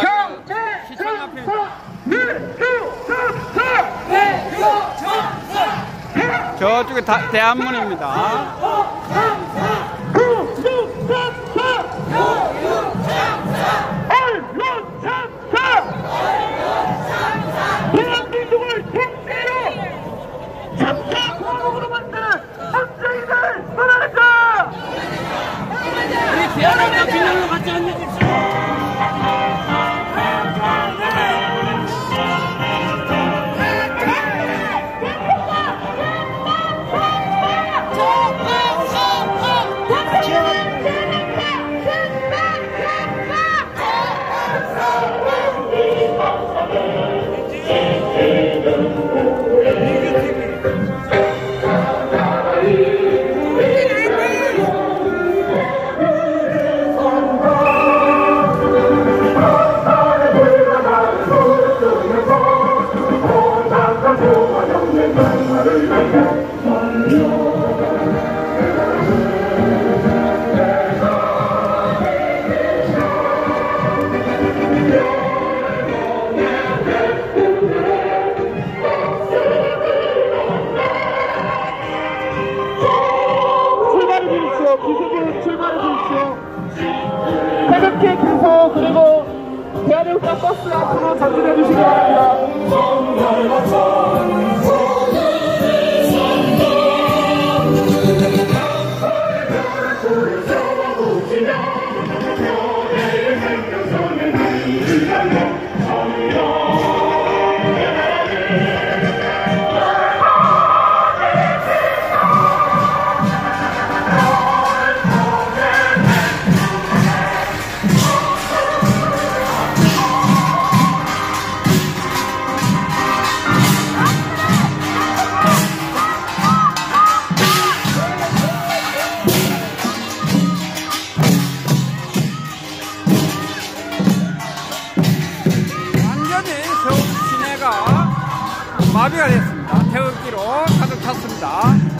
자, 저쪽에 다, 대한문입니다. 함께 계속 그리고 대한민국 버스 앞으로 전진해 주시기 바랍니다. 마비가 됐습니다. 태극기로 가득 찼습니다.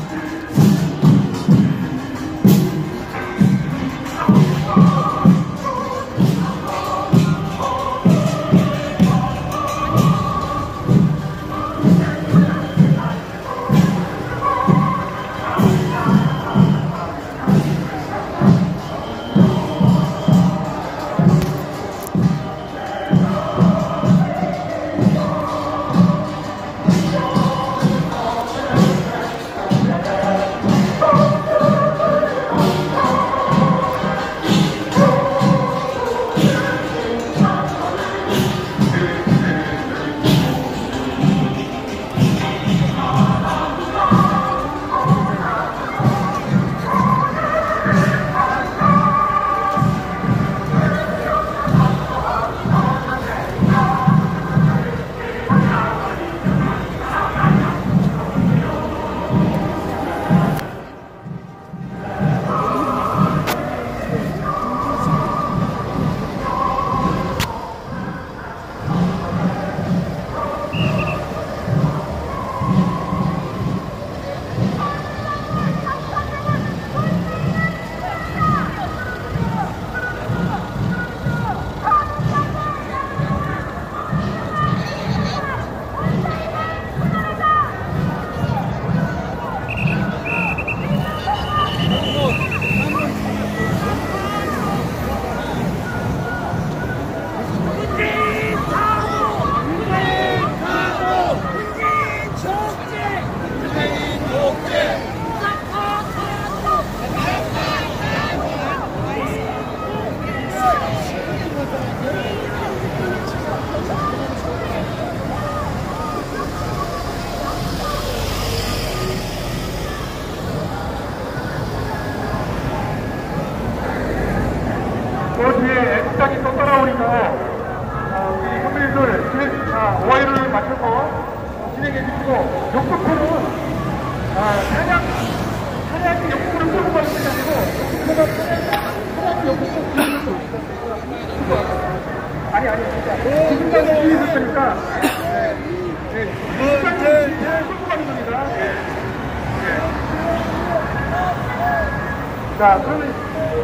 자, 그러면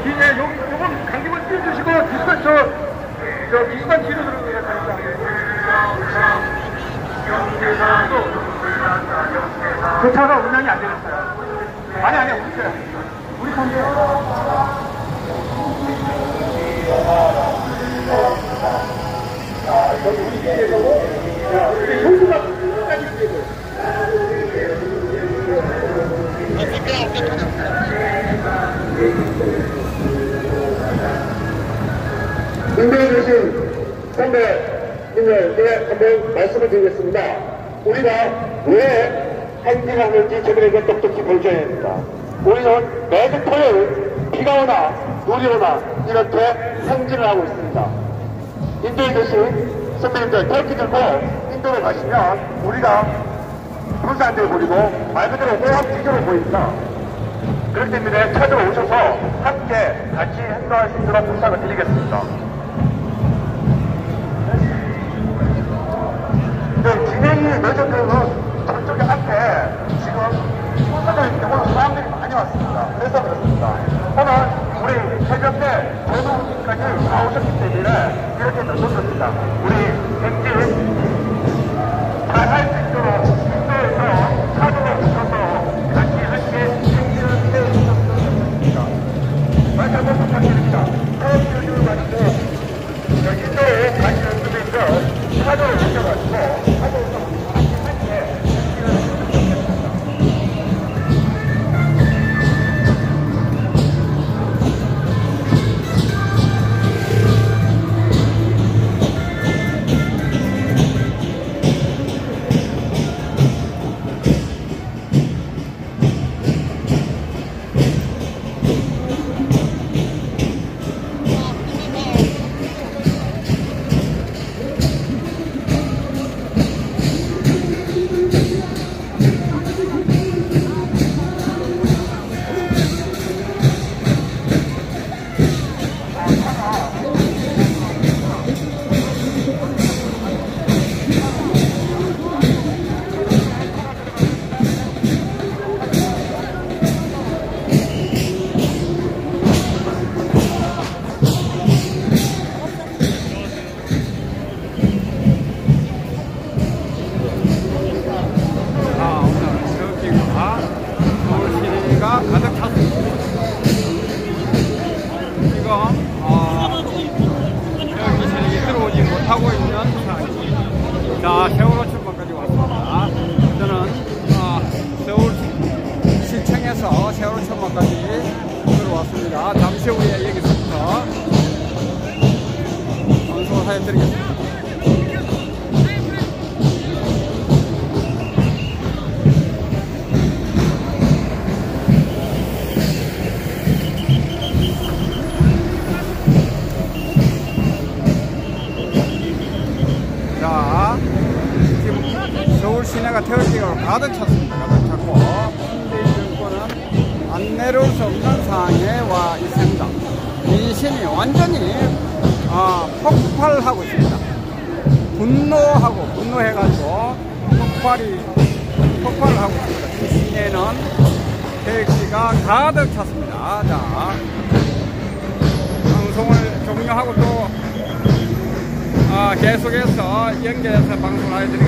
이제 여기 요건 강기만 띄워주시고 기수단 저, 저 기수단 뒤로 들어가야 되니까. 그 차가 운전이 안 되겠어요. 아니 아니 우리 차야. 우리 차인데. 요. 인도에 계신 선배님들에게 한번 말씀을 드리겠습니다. 우리가 왜 행진을 하는지 저들에게 똑똑히 보여줘야 됩니다. 우리는 매주 토요일 비가 오나 눈이 오나 이렇게 행진을 하고 있습니다. 인도에 계신 선배님들 태극기 들고 인도에 가시면 우리가 불산대를 보이고 말 그대로 호합지교를 보입니다. 그렇기 때문에 찾아오셔서 함께 같이 행동할 수 있도록 부탁을 드리겠습니다. 늦어도는 저쪽에 앞에 지금 쏟아져 오늘 사람들이 많이 왔습니다. 그래서 그렇습니다. 오늘 우리 새벽에 전우까지 다 오셨기 때문에 이렇게 늦었습니다. 우리 못하고 있는 상황입니다. 자, 세월호 출발까지 왔습니다. 저는, 어, 서울 시청에서 세월호 출발까지 들어왔습니다. 잠시 후에 여기서부터 방송을 해드리겠습니다. 자, 지금 서울 시내가 태극기가 가득 찼습니다. 가득 찼고, 문재인 정권은 안 내려올 수 없는 상황에 와 있습니다. 민심이 완전히 어, 폭발하고 있습니다. 분노하고 분노해가지고 폭발이 폭발을 하고 있습니다. 이 시내는 태극기가 가득 찼습니다. 자, 방송을 종료하고 또 아, 계속해서 연결해서 방송을 해드리겠습니다.